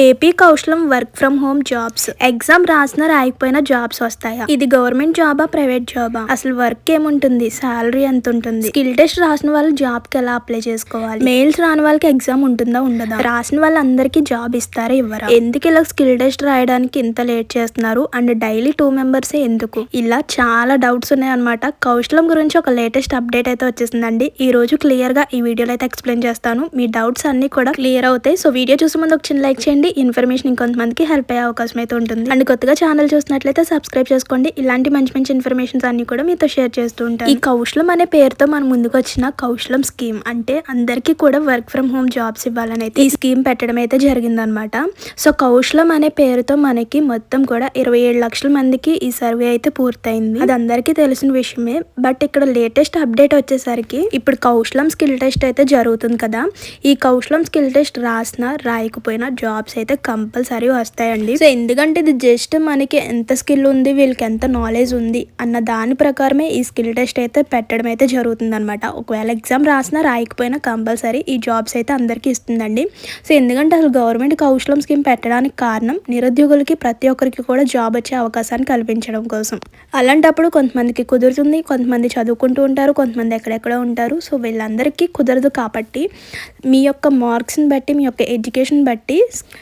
AP Kaushalam work from home jobs. Exam రాసిన రాయకపోయినా jobs వస్తాయా? ఇది గవర్నమెంట్ జాబా ప్రైవేట్ జాబా? అసలు వర్క్ ఏముంటుంది? సాలరీ ఎంత ఉంటుంది స్కిల్ టెస్ట్ రాసిన వాళ్ళు జాబ్కి ఎలా అప్లై చేసుకోవాలి? మెయిల్స్ రాని వాళ్ళకి ఎగ్జామ్ ఉంటుందా ఉండదా? రాసిన వాళ్ళందరికీ జాబ్ ఇస్తారా ఇవ్వరా? ఎందుకు ఇలా స్కిల్ టెస్ట్ రాయడానికి ఇంత లేట్ చేస్తున్నారు? అండ్ డైలీ టూ మెంబర్స్ ఎందుకు? ఇలా చాలా డౌట్స్ ఉన్నాయన్నమాట. కౌశలం గురించి ఒక లేటెస్ట్ అప్డేట్ అయితే వచ్చేసిందండి. ఈ రోజు క్లియర్గా ఈ వీడియోలో అయితే ఎక్స్ప్లెయిన్ చేస్తాను. మీ డౌట్స్ అన్ని కూడా క్లియర్ అవుతాయి. సో వీడియో చూసే ముందు ఒక చిన్న లైక్ చేయండి. ఇన్ఫర్మేషన్ ఇంకొంతమందికి హెల్ప్ అయ్యే అవకాశం అయితే ఉంటుంది. అండ్ కొత్తగా ఛానల్ చూసినట్లయితే సబ్స్క్రైబ్ చేసుకోండి. ఇలాంటి మంచి మంచి ఇన్ఫర్మేషన్స్ అన్ని కూడా మీతో షేర్ చేస్తూ ఉంటాను. ఈ కౌశలం అనే పేరుతో మన ముందుకు వచ్చిన కౌశలం స్కీమ్ అంటే అందరికీ కూడా వర్క్ ఫ్రమ్ హోమ్ జాబ్స్ ఇవ్వాలని అయితే ఈ స్కీమ్ పెట్టడం అయితే జరిగిందనమాట సో కౌశలం అనే పేరుతో మనకి మొత్తం కూడా ఇరవై ఏడు లక్షల మందికి ఈ సర్వే అయితే పూర్తయింది. అది అందరికీ తెలిసిన విషయమే. బట్ ఇక్కడ లేటెస్ట్ అప్డేట్ వచ్చేసరికి ఇప్పుడు కౌశలం స్కిల్ టెస్ట్ అయితే జరుగుతుంది కదా. ఈ కౌశలం స్కిల్ టెస్ట్ రాసిన రాయకపోయినా జాబ్స్ అయితే కంపల్సరీ వస్తాయండి. సో ఎందుకంటే ఇది జస్ట్ మనకి ఎంత స్కిల్ ఉంది వీళ్ళకి ఎంత నాలెడ్జ్ ఉంది అన్న దాని ప్రకారమే ఈ స్కిల్ టెస్ట్ అయితే పెట్టడం అయితే జరుగుతుంది అనమాట ఒకవేళ ఎగ్జామ్ రాసినా రాయకపోయినా కంపల్సరీ ఈ జాబ్స్ అయితే అందరికీ ఇస్తుందండి. సో ఎందుకంటే అసలు గవర్నమెంట్ కౌశలం స్కీమ్ పెట్టడానికి కారణం నిరుద్యోగులకి ప్రతి ఒక్కరికి కూడా జాబ్ వచ్చే అవకాశాన్ని కల్పించడం కోసం. అలాంటప్పుడు కొంతమందికి కుదురుతుంది కొంతమంది చదువుకుంటూ ఉంటారు కొంతమంది ఎక్కడెక్కడ ఉంటారు. సో వీళ్ళందరికీ కుదరదు కాబట్టి మీ యొక్క మార్క్స్ని బట్టి మీ యొక్క ఎడ్యుకేషన్ బట్టి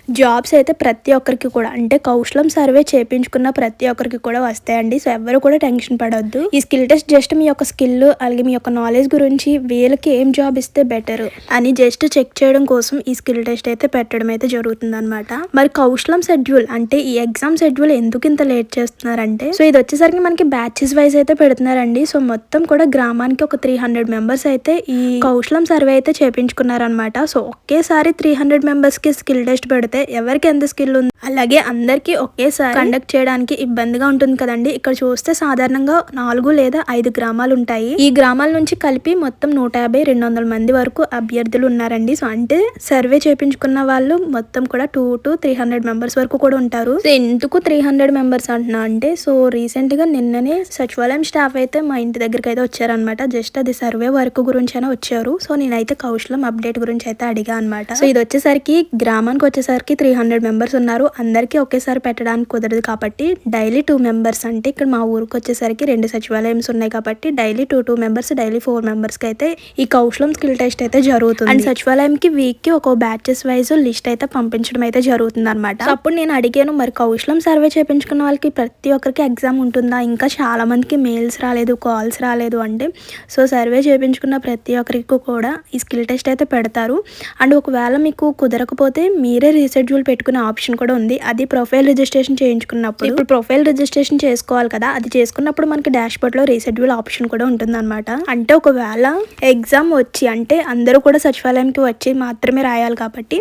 జాబ్స్ అయితే ప్రతి ఒక్కరికి కూడా అంటే కౌశలం సర్వే చేపించుకున్న ప్రతి ఒక్కరికి కూడా వస్తాయండి. సో ఎవరు కూడా టెన్షన్ పడొద్దు. ఈ స్కిల్ టెస్ట్ జస్ట్ మీ యొక్క స్కిల్ అలాగే మీ యొక్క నాలెడ్జ్ గురించి వీళ్ళకి ఏం జాబ్ ఇస్తే బెటర్ అని జస్ట్ చెక్ చేయడం కోసం ఈ స్కిల్ టెస్ట్ అయితే పెట్టడం అయితే జరుగుతుంది అనమాట మరి కౌశలం షెడ్యూల్ అంటే ఈ ఎగ్జామ్ షెడ్యూల్ ఎందుకు ఇంత లేట్ చేస్తున్నారంటే సో ఇది వచ్చేసరికి మనకి బ్యాచెస్ వైజ్ అయితే పెడుతున్నారండి. సో మొత్తం కూడా గ్రామానికి ఒక త్రీ హండ్రెడ్ మెంబర్స్ అయితే ఈ కౌశలం సర్వే అయితే చేపించుకున్నారనమాట సో ఒకేసారి త్రీ హండ్రెడ్ మెంబర్స్కి స్కిల్ టెస్ట్ పెడితే ఎవరికి ఎంత స్కిల్ ఉంది అలాగే అందరికి ఒకేసారి కండక్ట్ చేయడానికి ఇబ్బందిగా ఉంటుంది కదండి. ఇక్కడ చూస్తే సాధారణంగా నాలుగు లేదా ఐదు గ్రామాలు ఉంటాయి. ఈ గ్రామాల నుంచి కలిపి మొత్తం నూట యాభై రెండు వందల మంది వరకు అభ్యర్థులు ఉన్నారండి. సో అంటే సర్వే చేపించుకున్న వాళ్ళు మొత్తం కూడా two to three hundred members వరకు కూడా ఉంటారు. సో ఎందుకు త్రీ హండ్రెడ్ మెంబర్స్ అంటున్నా అంటే సో రీసెంట్గా నిన్ననే సచివాలయం స్టాఫ్ అయితే మా ఇంటి దగ్గరికి అయితే వచ్చారనమాట జస్ట్ అది సర్వే వర్క్ గురించి అయినా వచ్చారు. సో నేనైతే కౌశలం అప్డేట్ గురించి అయితే అడిగా అనమాట సో ఇది వచ్చేసరికి గ్రామానికి వచ్చేసరికి త్రీ హండ్రెడ్ మెంబర్స్ ఉన్నారు. అందరికీ ఒకేసారి పెట్టడానికి కుదరదు కాబట్టి డైలీ టూ మెంబర్స్ అంటే ఇక్కడ మా ఊరికి వచ్చేసరికి రెండు సచివాలయమ్స్ ఉన్నాయి కాబట్టి daily two two members daily four మెంబర్స్కి అయితే ఈ కౌశలం స్కిల్ టెస్ట్ అయితే జరుగుతుంది. అండ్ సచివాలయంకి వీక్కి ఒక బ్యాచెస్ వైజ్ లిస్ట్ అయితే పంపించడం అయితే జరుగుతుంది అనమాట అప్పుడు నేను అడిగాను మరి కౌశలం సర్వే చేయించుకున్న వాళ్ళకి ప్రతి ఒక్కరికి ఎగ్జామ్ ఉంటుందా? ఇంకా చాలా మందికి మెయిల్స్ రాలేదు కాల్స్ రాలేదు అంటే. సో సర్వే చేయించుకున్న ప్రతి ఒక్కరికి కూడా ఈ స్కిల్ టెస్ట్ అయితే పెడతారు. అండ్ ఒకవేళ మీకు కుదరకపోతే మీరే రీషెడ్యూల్ పెట్టుకునే ఆప్షన్ కూడా ఉంది. అది ప్రొఫైల్ రిజిస్ట్రేషన్ చేయించుకున్నప్పుడు ఇప్పుడు ప్రొఫైల్ రిజిస్ట్రేషన్ చేసుకోవాలి కదా. అది చేసుకున్నప్పుడు మనకి డాష్ బోర్డ్లో రీషెడ్యూల్ ఆప్షన్ కూడా ఉంటుంది అనమాట అంటే ఒకవేళ ఎగ్జామ్ వచ్చి అంటే అందరూ కూడా సచివాలయంకి వచ్చి మాత్రమే రాయాలి కాబట్టి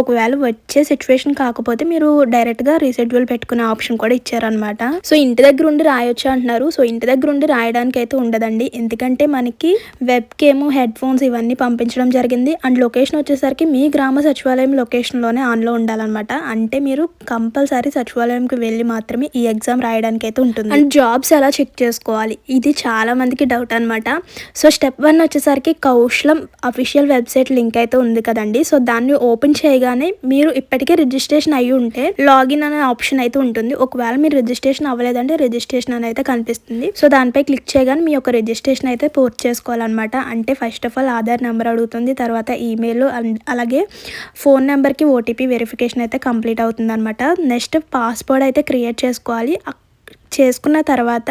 ఒకవేళ వచ్చే సిచ్యువేషన్ కాకపోతే మీరు డైరెక్ట్గా రీషెడ్యూల్ పెట్టుకునే ఆప్షన్ కూడా ఇచ్చారనమాట సో ఇంటి దగ్గర ఉండి రాయొచ్చు అంటున్నారు. సో ఇంటి దగ్గర ఉండి రాయడానికి అయితే ఉండదండి. ఎందుకంటే మనకి వెబ్ కేమ్ హెడ్ ఫోన్స్ ఇవన్నీ పంపించడం జరిగింది. అండ్ లొకేషన్ వచ్చేసరికి మీ గ్రామ సచివాలయం లొకేషన్లోనే ఆన్ లో ఉండాలన్నమాట. అంటే మీరు కంపల్సరీ సచివాలయంకి వెళ్ళి మాత్రమే ఈ ఎగ్జామ్ రాయడానికి అయితే ఉంటుంది. అండ్ జాబ్స్ ఎలా చెక్ చేసుకోవాలి? ఇది చాలా మందికి డౌట్ అనమాట సో స్టెప్ వన్ వచ్చేసరికి కౌశలం అఫీషియల్ వెబ్సైట్ లింక్ అయితే ఉంది కదండి. సో దాన్ని ఓపెన్ చేయగానే మీరు ఇప్పటికే రిజిస్ట్రేషన్ అయ్యి ఉంటే లాగిన్ అనే ఆప్షన్ అయితే ఉంటుంది. ఒకవేళ మీరు రిజిస్ట్రేషన్ అవ్వలేదంటే రిజిస్ట్రేషన్ అని అయితే కనిపిస్తుంది. సో దానిపై క్లిక్ చేయగానే మీ యొక్క రిజిస్ట్రేషన్ అయితే పూర్తి చేసుకోవాలన్నమాట. అంటే first of all Aadhaar number అడుగుతుంది తర్వాత ఈమెయిల్ అలాగే ఫోన్ నెంబర్కి ఓటీపీ వెరిఫికేషన్ అయితే కంప్లీట్ అవుతుంది అనమాట నెక్స్ట్ పాస్వర్డ్ అయితే క్రియేట్ చేసుకోవాలి. చేసుకున్న తర్వాత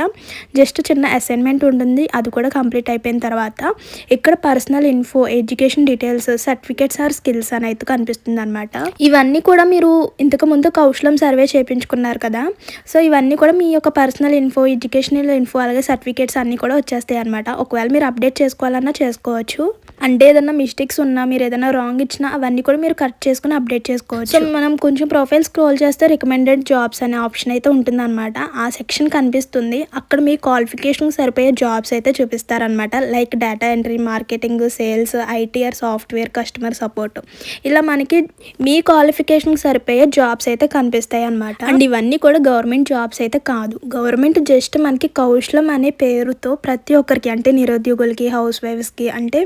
జస్ట్ చిన్న అసైన్మెంట్ ఉంటుంది. అది కూడా కంప్లీట్ అయిపోయిన తర్వాత ఇక్కడ personal info education details certificates or skills అని అయితే కనిపిస్తుంది అనమాట ఇవన్నీ కూడా మీరు ఇంతకు ముందు కౌశలం సర్వే చేయించుకున్నారు కదా. సో ఇవన్నీ కూడా మీ యొక్క పర్సనల్ ఇన్ఫో ఎడ్యుకేషనల్ ఇన్ఫో అలాగే సర్టిఫికేట్స్ అన్నీ కూడా వచ్చేస్తాయి అనమాట ఒకవేళ మీరు అప్డేట్ చేసుకోవాలన్నా చేసుకోవచ్చు. అంటే ఏదైనా మిస్టేక్స్ ఉన్నా మీరు ఏదైనా రాంగ్ ఇచ్చినా అవన్నీ కూడా మీరు కరెక్ట్ చేసుకుని అప్డేట్ చేసుకోవచ్చు. మనం కొంచెం ప్రొఫైల్ స్క్రోల్ చేస్తే రికమెండెడ్ జాబ్స్ అనే ఆప్షన్ అయితే ఉంటుంది అనమాట ఆ సెక్షన్ సెక్షన్ కనిపిస్తుంది. అక్కడ మీ క్వాలిఫికేషన్కి సరిపోయే జాబ్స్ అయితే చూపిస్తారనమాట like data entry marketing sales ITR software customer support ఇలా మనకి మీ క్వాలిఫికేషన్కి సరిపోయే జాబ్స్ అయితే కనిపిస్తాయి అనమాట అండ్ ఇవన్నీ కూడా గవర్నమెంట్ జాబ్స్ అయితే కాదు. గవర్నమెంట్ జస్ట్ మనకి కౌశలం అనే పేరుతో ప్రతి ఒక్కరికి అంటే నిరుద్యోగులకి హౌస్ వైఫ్స్కి అంటే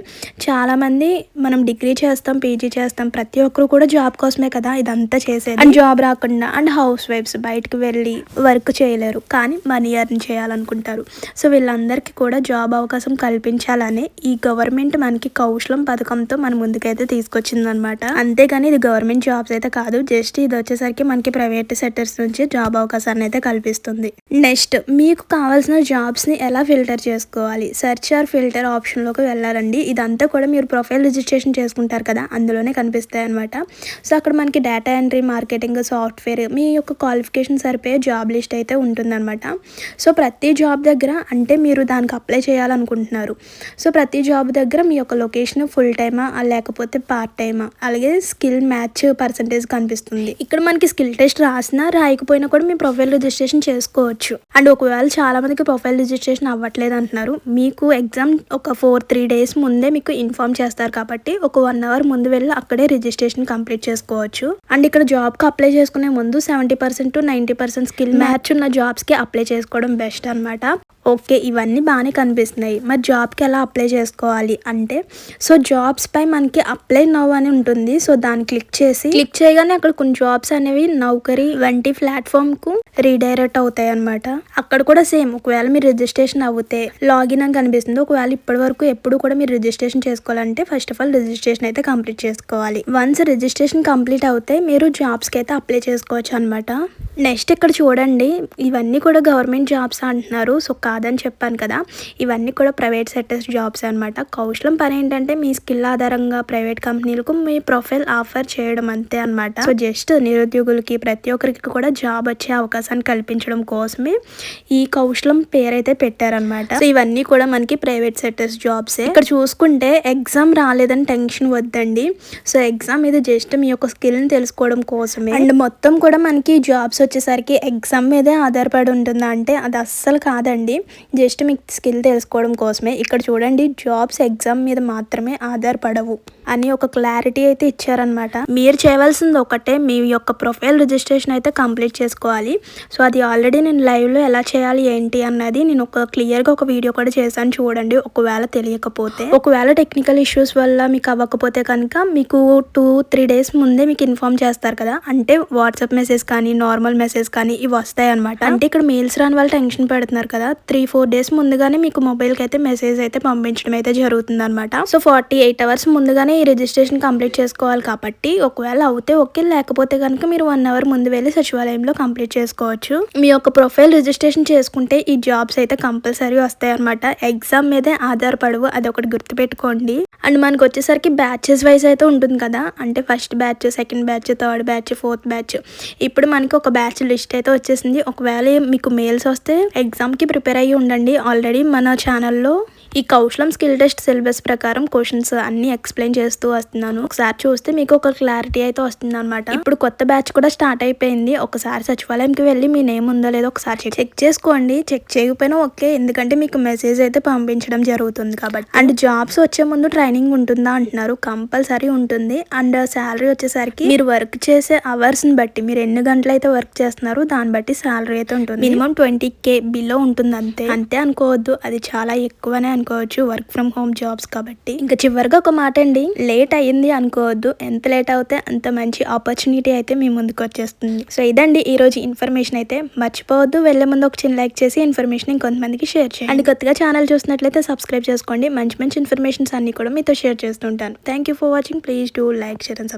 చాలామంది మనం డిగ్రీ చేస్తాం పీజీ చేస్తాం. ప్రతి ఒక్కరు కూడా జాబ్ కోసమే కదా ఇదంతా చేసేది. అండ్ జాబ్ రాకుండా అండ్ హౌస్ వైఫ్స్ బయటకు వెళ్ళి వర్క్ చేయలేరు. కానీ మనీ ఎర్న్ చేయాలనుకుంటారు. సో వీళ్ళందరికీ కూడా జాబ్ అవకాశం కల్పించాలని ఈ గవర్నమెంట్ మనకి కౌశలం పథకంతో మన ముందుకైతే తీసుకొచ్చిందనమాట. అంతేగాని ఇది గవర్నమెంట్ జాబ్స్ అయితే కాదు. జస్ట్ ఇది వచ్చేసరికి మనకి ప్రైవేట్ సెక్టర్స్ నుంచి జాబ్ అవకాశాన్ని అయితే కల్పిస్తుంది. నెక్స్ట్ మీకు కావాల్సిన జాబ్స్ని ఎలా ఫిల్టర్ చేసుకోవాలి? సెర్చ్ ఆర్ ఫిల్టర్ ఆప్షన్లోకి వెళ్ళాలండి. ఇదంతా కూడా మీరు ప్రొఫైల్ రిజిస్ట్రేషన్ చేసుకుంటారు కదా అందులోనే కనిపిస్తాయి అనమాట సో అక్కడ మనకి డేటా ఎంట్రీ మార్కెటింగ్ సాఫ్ట్వేర్ మీ యొక్క క్వాలిఫికేషన్ సరిపోయే జాబ్ లిస్ట్ అయితే ఉంటుందన్నమాట. సో ప్రతి జాబ్ దగ్గర అంటే మీరు దానికి అప్లై చేయాలనుకుంటున్నారు. సో ప్రతి జాబ్ దగ్గర మీ యొక్క లొకేషన్ ఫుల్ టైమా లేకపోతే పార్ట్ టైమా? అలాగే స్కిల్ మ్యాచ్ పర్సంటేజ్ కనిపిస్తుంది. ఇక్కడ మనకి స్కిల్ టెస్ట్ రాసినా రాయకపోయినా కూడా మీ ప్రొఫైల్ రిజిస్ట్రేషన్ చేసుకోవచ్చు. అండ్ ఒకవేళ చాలా మందికి ప్రొఫైల్ రిజిస్ట్రేషన్ అవ్వట్లేదు అంటున్నారు. మీకు ఎగ్జామ్ ఒక ఫోర్ త్రీ డేస్ ముందే మీకు ఇన్ఫార్మ్ చేస్తారు కాబట్టి ఒక వన్ అవర్ ముందు వెళ్ళి అక్కడే రిజిస్ట్రేషన్ కంప్లీట్ చేసుకోవచ్చు. అండ్ ఇక్కడ జాబ్కి అప్లై చేసుకునే ముందు seventy percent to ninety percent skill match ఉన్న జాబ్స్కి అప్లై చేసుకోవడం బెస్ట్ అనమాట ఓకే ఇవన్నీ బాగానే కనిపిస్తున్నాయి. మరి జాబ్కి ఎలా అప్లై చేసుకోవాలి అంటే సో జాబ్స్ పై మనకి అప్లై నవ్ అని ఉంటుంది. సో దాన్ని క్లిక్ చేసి క్లిక్ చేయగానే అక్కడ కొన్ని జాబ్స్ అనేవి నౌకరీ వంటి ప్లాట్ఫామ్కు రీడైరెక్ట్ అవుతాయి అనమాట అక్కడ కూడా సేమ్ ఒకవేళ మీరు రిజిస్ట్రేషన్ అవుతే లాగిన్ అని కనిపిస్తుంది. ఒకవేళ ఇప్పటి వరకు ఎప్పుడు కూడా మీరు రిజిస్ట్రేషన్ చేసుకోవాలంటే ఫస్ట్ ఆఫ్ ఆల్ రిజిస్ట్రేషన్ అయితే కంప్లీట్ చేసుకోవాలి. వన్స్ రిజిస్ట్రేషన్ కంప్లీట్ అవుతే మీరు జాబ్స్కి అయితే అప్లై చేసుకోవచ్చు అనమాట నెక్స్ట్ ఇక్కడ చూడండి ఇవన్నీ కూడా గవర్నమెంట్ జాబ్స్ అంటున్నారు. సో కాదని చెప్పాను కదా. ఇవన్నీ కూడా ప్రైవేట్ సెక్టర్స్ జాబ్స్ అనమాట కౌశలం పని ఏంటంటే మీ స్కిల్ ఆధారంగా ప్రైవేట్ కంపెనీలకు మీ ప్రొఫైల్ ఆఫర్ చేయడం అంతే అనమాట సో జస్ట్ నిరుద్యోగులకి ప్రతి ఒక్కరికి కూడా జాబ్ వచ్చే అవకాశాన్ని కల్పించడం కోసమే ఈ కౌశలం పేరైతే పెట్టారనమాట సో ఇవన్నీ కూడా మనకి ప్రైవేట్ సెక్టర్స్ జాబ్స్. ఇక్కడ చూసుకుంటే ఎగ్జామ్ రాలేదని టెన్షన్ వద్దండి. సో ఎగ్జామ్ ఇది జస్ట్ మీ యొక్క స్కిల్ని తెలుసుకోవడం కోసమే. అండ్ మొత్తం కూడా మనకి జాబ్స్ వచ్చేసరికి ఎగ్జామ్ మీదే ఆధారపడి ఉంటుందా అంటే అది అస్సలు కాదండి. జస్ట్ మీకు స్కిల్ తెలుసుకోవడం కోసమే. ఇక్కడ చూడండి జాబ్స్ ఎగ్జామ్ మీద మాత్రమే ఆధారపడవు. అని ఒక క్లారిటీ అయితే ఇచ్చారనమాట మీరు చేయవలసింది ఒకటే మీ యొక్క ప్రొఫైల్ రిజిస్ట్రేషన్ అయితే కంప్లీట్ చేసుకోవాలి. సో అది ఆల్రెడీ నేను లైవ్లో ఎలా చేయాలి ఏంటి అన్నది నేను ఒక క్లియర్గా ఒక వీడియో కూడా చేశాను చూడండి. ఒకవేళ తెలియకపోతే. ఒకవేళ టెక్నికల్ ఇష్యూస్ వల్ల మీకు అవ్వకపోతే కనుక మీకు టూ త్రీ డేస్ ముందే మీకు ఇన్ఫార్మ్ చేస్తారు కదా. అంటే వాట్సాప్ మెసేజ్ కానీ నార్మల్ మెసేజ్ కానీ ఇవి వస్తాయి అనమాట అంటే ఇక్కడ మెయిల్స్ రాని వాళ్ళు టెన్షన్ పెడుతున్నారు కదా. త్రీ ఫోర్ డేస్ ముందుగానే మీకు మొబైల్కి అయితే మెసేజ్ అయితే పంపించడం అయితే జరుగుతుంది అనమాట సో ఫార్టీ ఎయిట్ అవర్స్ ముందుగానే ఈ రిజిస్ట్రేషన్ కంప్లీట్ చేసుకోవాలి కాబట్టి ఒకవేళ అవుతే ఓకే లేకపోతే కనుక మీరు వన్ అవర్ ముందు వెళ్ళి సచివాలయంలో కంప్లీట్ చేసుకోవచ్చు. మీ యొక్క ప్రొఫైల్ రిజిస్ట్రేషన్ చేసుకుంటే ఈ జాబ్స్ అయితే కంపల్సరీ వస్తాయి అనమాట ఎగ్జామ్ మీదే ఆధారపడవు అది ఒకటి గుర్తుపెట్టుకోండి. అండ్ మనకు వచ్చేసరికి బ్యాచెస్ వైజ్ అయితే ఉంటుంది కదా అంటే first batch second batch third batch fourth batch. ఇప్పుడు మనకి ఒక బ్యాచ్ లిస్ట్ అయితే వచ్చేసింది. ఒకవేళ మీకు మెయిల్స్ వస్తే ఎగ్జామ్కి ప్రిపేర్ అయ్యి ఉండండి. ఆల్రెడీ మన ఛానల్లో ఈ కౌశలం స్కిల్ టెస్ట్ సిలబస్ ప్రకారం క్వశ్చన్స్ అన్ని ఎక్స్ప్లెయిన్ చేస్తూ వస్తున్నాను. ఒకసారి చూస్తే మీకు ఒక క్లారిటీ అయితే వస్తుంది అనమాట ఇప్పుడు కొత్త బ్యాచ్ కూడా స్టార్ట్ అయిపోయింది. ఒకసారి సచివాలయంకి వెళ్ళి మీ నేమ్ ఉందో లేదో ఒకసారి చెక్ చేసుకోండి. చెక్ చేయకపోయినా ఓకే. ఎందుకంటే మీకు మెసేజ్ అయితే పంపించడం జరుగుతుంది కాబట్టి. అండ్ జాబ్స్ వచ్చే ముందు ట్రైనింగ్ ఉంటుందా అంటున్నారు. కంపల్సరీ ఉంటుంది. అండ్ శాలరీ వచ్చేసరికి మీరు వర్క్ చేసే అవర్స్ని బట్టి మీరు ఎన్ని గంటలు అయితే వర్క్ చేస్తున్నారు దాన్ని బట్టి శాలరీ అయితే ఉంటుంది. మినిమం ట్వంటీ కే బిలో ఉంటుంది అంతే అంతే అనుకోవద్దు. అది చాలా ఎక్కువనే అనుకోవచ్చు వర్క్ ఫ్రమ్ హోమ్ జాబ్స్ కాబట్టి. ఇంకా చివరిగా ఒక మాట అండి లేట్ అయ్యింది అనుకోవద్దు. ఎంత లేట్ అవుతే అంత మంచి ఆపర్చునిటీ అయితే మీ ముందుకు వచ్చేస్తుంది. సో ఇదండి ఈ రోజు ఇన్ఫర్మేషన్ అయితే. మర్చిపోవద్దు వెళ్ళే ముందు ఒక చిన్న లైక్ చేసి ఇన్ఫర్మేషన్ ఇంకొంతమందికి షేర్ చేయండి. అండ్ కొత్తగా ఛానల్ చూసినట్లయితే సబ్స్క్రైబ్ చేసుకోండి. మంచి మంచి ఇన్ఫర్మేషన్స్ అన్ని కూడా మీతో షేర్ చేస్తుంటాను thank you for watching please do like share and